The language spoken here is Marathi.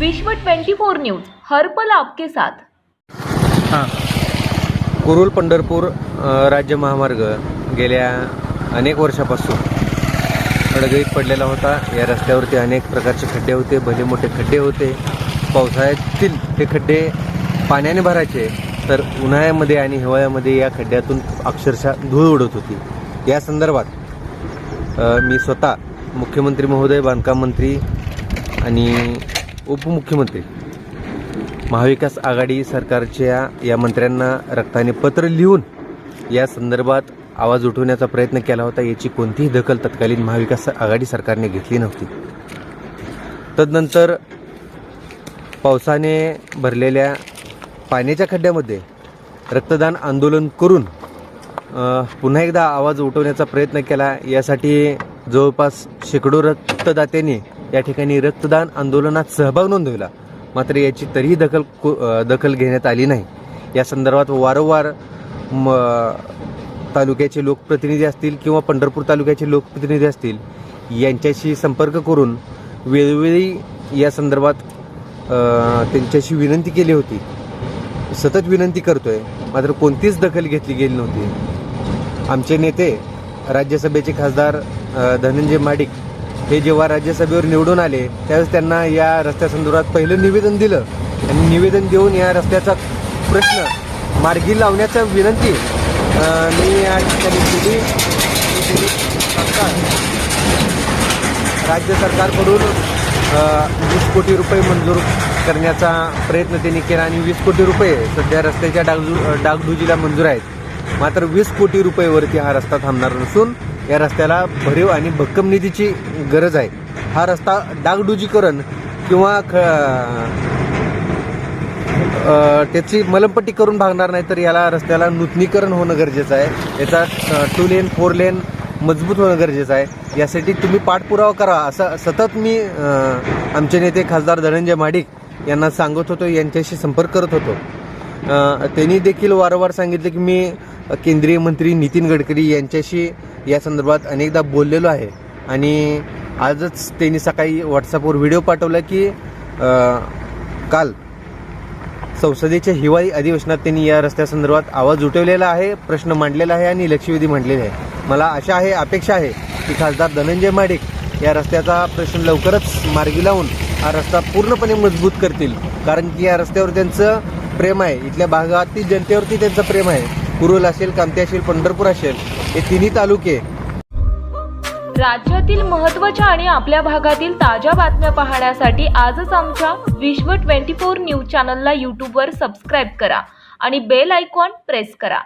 विश्व 24 न्यूज हरपल आपके साथ. हां. कुरुल पंढरपूर अ, राज्य महामार्ग गेल्या अनेक वर्षापासून खडगळीत पडलेला होता. या रस्त्यावरती अनेक प्रकारचे खड्डे होते भले मोठे खड्डे होते. पावसाळ्यातील हे खड्डे पाण्याने भरायचे तर उन्हाळ्यामध्ये आणि हिवाळ्यामध्ये या खड्ड्यातून अक्षरशः धूळ उडत होती. या संदर्भात अ, मी स्वतः मुख्यमंत्री महोदय बांधकाम मंत्री आणि उपमुख्यमंत्री. महाविकास आघाडी सरकारच्या या मंत्र्यांना रक्ताने पत्र लिहून या संदर्भात आवाज उठवण्याचा प्रयत्न केला होता याची कोणतीही दखल तत्कालीन महाविकास आघाडी सरकारने घेतली नव्हती. तदनंतर पावसाने भरलेल्या पाण्याच्या खड्ड्यामध्ये रक्तदान आंदोलन करून पुन्हा एकदा आवाज उठवण्याचा प्रयत्न केला. यासाठी जवळपास शेकडो रक्तदात्यांनी या ठिकाणी रक्तदान आंदोलनात सहभाग नोंदवला. मात्र याची तरीही दखल दखल घेण्यात आली नाही. या संदर्भात वारंवार म तालुक्याचे लोकप्रतिनिधी असतील किंवा पंढरपूर तालुक्याचे लोकप्रतिनिधी असतील यांच्याशी संपर्क करून वेळोवेळी या संदर्भात त्यांच्याशी विनंती केली होती. सतत विनंती करतोय मात्र कोणतीच दखल घेतली गेली नव्हती. आमचे नेते राज्यसभेचे खासदार धनंजय माडिक हे जेव्हा राज्यसभेवर निवडून आले त्यावेळेस त्यांना या रस्त्यासंदर्भात पहिलं निवेदन दिलं. आणि निवेदन देऊन या रस्त्याचा प्रश्न मार्गी लावण्याचा विनंती मी या ठिकाणी केली राज्य सरकारकडून वीस कोटी रुपये मंजूर करण्याचा प्रयत्न त्यांनी केला आणि वीस कोटी रुपये सध्या रस्त्याच्या डागडु डागडुजीला मंजूर आहेत. मात्र वीस कोटी रुपयेवरती हा रस्ता थांबणार नसून या रस्त्याला भरीव आणि भक्कम निधीची गरज आहे. हा रस्ता डागडुजीकरण किंवा ख त्याची मलमपट्टी करून भागणार नाही तर याला रस्त्याला नूतनीकरण होणं गरजेचं आहे. याचा टू लेन फोर लेन मजबूत होणं गरजेचं आहे. यासाठी तुम्ही पाठपुरावा करा असं सतत मी आमचे नेते खासदार धनंजय माडिक यांना सांगत होतो यांच्याशी संपर्क करत होतो. त्यांनी देखील वारंवार सांगितलं की मी केंद्रीय मंत्री नितीन गडकरी यांच्याशी या संदर्भात अनेकदा बोललेलो आहे. आणि आजच त्यांनी सकाळी व्हॉट्सअपवर व्हिडिओ पाठवला की काल संसदेच्या हिवाळी अधिवेशनात त्यांनी या रस्त्यासंदर्भात आवाज उठवलेला आहे प्रश्न मांडलेला आहे आणि लक्षवेधी मांडलेले आहे. मला आशा आहे अपेक्षा आहे की खासदार धनंजय माडिक या रस्त्याचा प्रश्न लवकरच मार्गी लावून हा रस्ता पूर्णपणे मजबूत करतील. कारण की या रस्त्यावर त्यांचं प्रेम आहे. इथल्या भागातील जनतेवरती त्यांचं प्रेम आहे. कुरुल असेल कामते असेल पंढरपूर असेल हे तिन्ही तालुके. राज्यातील महत्त्वाच्या आणि आपल्या भागातील ताज्या बातम्या पाहण्यासाठी आजच आमच्या विश्व 24 न्यूज चॅनलला यूट्यूबवर सबस्क्राईब करा आणि बेल आयकॉन प्रेस करा.